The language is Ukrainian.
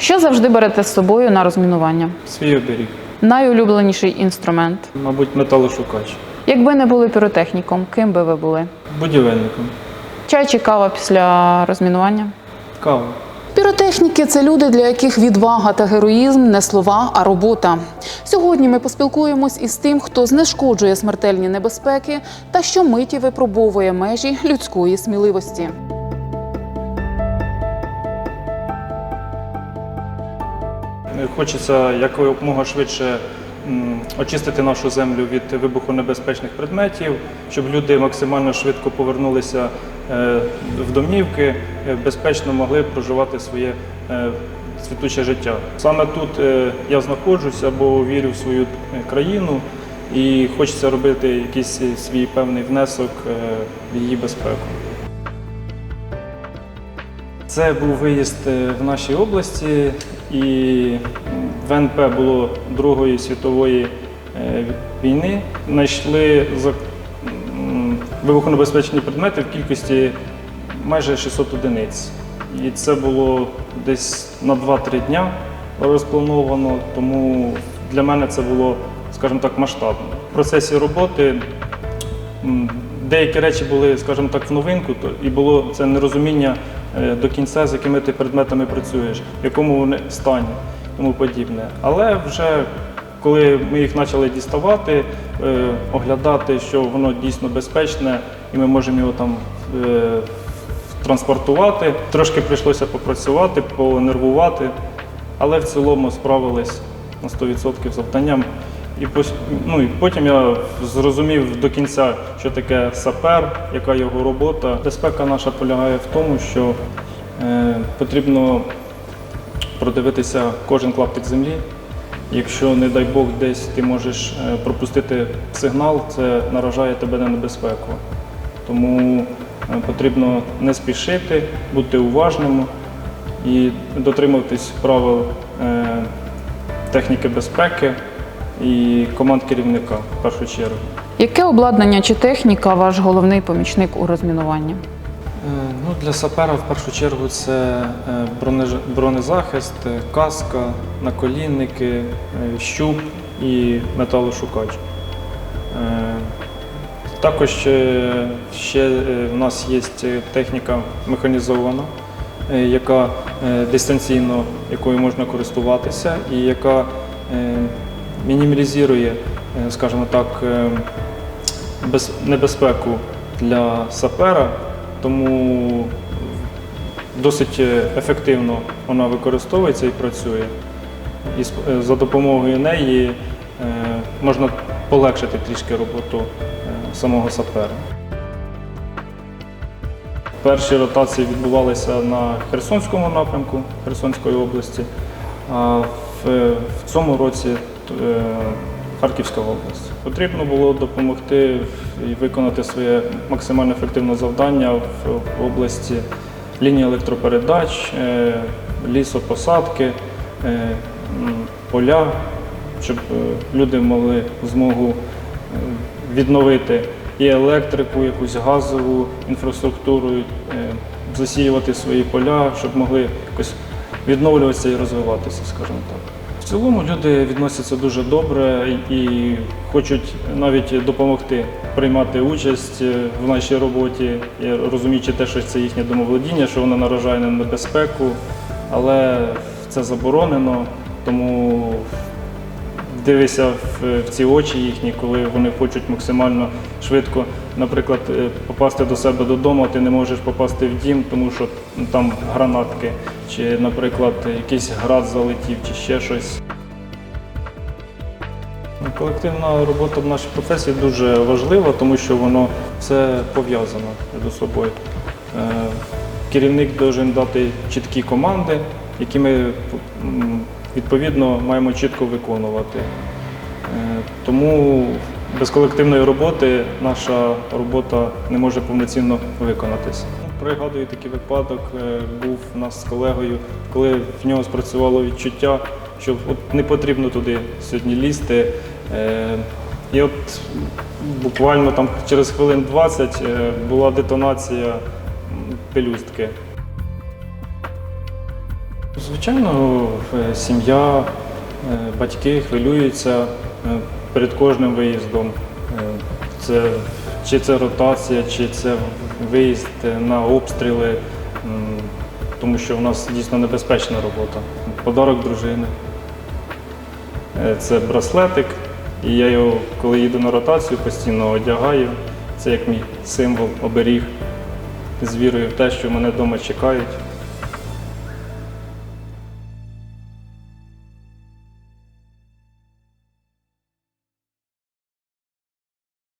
Що завжди берете з собою на розмінування? Свій оберіг. Найулюбленіший інструмент. Мабуть, металошукач. Якби не були піротехніком, ким би ви були? Будівельником. Чай чи кава після розмінування? Кава. Піротехніки це люди, для яких відвага та героїзм не слова, а робота. Сьогодні ми поспілкуємось із тим, хто знешкоджує смертельні небезпеки та щомиті випробовує межі людської сміливості. Хочеться якомога швидше очистити нашу землю від вибухонебезпечних предметів, щоб люди максимально швидко повернулися е, в домівки, е, безпечно могли проживати своє е, світуче життя. Саме тут е, я знаходжусь або вірю в свою е, країну і хочеться робити якийсь свій певний внесок е, в її безпеку. Це був виїзд е, в нашій області, і в НП було Другої світової е, війни. Знайшли вибухонебезпечні предмети в кількості майже 600 одиниць. І це було десь на 2-3 дня розплановано, тому для мене це було, скажімо так, масштабно. В процесі роботи Деякі речі були, скажімо так, в новинку, то і було це нерозуміння е, до кінця, з якими ти предметами працюєш, в якому вони стані, тому подібне. Але вже коли ми їх почали діставати, е, оглядати, що воно дійсно безпечне, і ми можемо його там е, транспортувати, трошки прийшлося попрацювати, понервувати, але в цілому справились на 100% завданням. І ну, і потім я зрозумів до кінця, що таке сапер, яка його робота. Безпека наша полягає в тому, що е, потрібно продивитися кожен клаптик землі. Якщо, не дай Бог, десь ти можеш е, пропустити сигнал, це наражає тебе на небезпеку. Тому е, потрібно не спішити, бути уважним і дотримуватись правил е, техніки безпеки і команд керівника в першу чергу. Яке обладнання чи техніка ваш головний помічник у розмінуванні? Е, Ну, для сапера в першу чергу це е, бронезахист, е, каска, наколінники, щуп і металошукач. Також ще в нас є техніка механізована, яка дистанційно, якою можна користуватися, і яка мінімалізує, е, скажімо так, е, без- небезпеку для сапера, тому досить е, ефективно вона використовується і працює. І за допомогою неї можна полегшити трішки роботу самого сапера. Перші ротації відбувалися на Херсонському напрямку Херсонської області, а в, цьому році Харківська область. Потрібно було допомогти і виконати своє максимально ефективне завдання в, області лінії електропередач, е, лісопосадки, е, поля, щоб е, люди мали змогу е, відновити і електрику, якусь газову інфраструктуру, е, засіювати свої поля, щоб могли якось відновлюватися і розвиватися, скажімо так. Цілому люди відносяться дуже добре і хочуть навіть допомогти приймати участь е, в нашій роботі, розуміючи те, що це їхнє домоволодіння, що воно наражає на небезпеку, але це заборонено, тому дивишся в, в ці очі їхні, коли вони хочуть максимально швидко, наприклад, е, попасти до себе додому, ти не можеш попасти в дім, тому що там гранатки, чи, наприклад, якийсь град залетів, чи ще щось. Ну, Колективна робота в нашій професії дуже важлива, тому що воно все пов'язано між собою. Е, Керівник має дати чіткі команди, які ми відповідно маємо чітко виконувати. Е, Тому без колективної роботи наша робота не може повноцінно виконатися. Пригадую такий випадок, е, був у нас з колегою, коли в нього спрацювало відчуття, що от не потрібно туди сьогодні лізти. Е, І от буквально там через хвилин 20 е, була детонація пелюстки. Звичайно, сім'я, батьки хвилюються перед кожним виїздом. Е, Це, чи це ротація, чи це виїзд на обстріли, тому що в нас дійсно небезпечна робота. Подарок дружини. Е, Це браслетик, і я його, коли їду на ротацію, постійно одягаю. Це як мій символ, оберіг з вірою в те, що мене вдома чекають.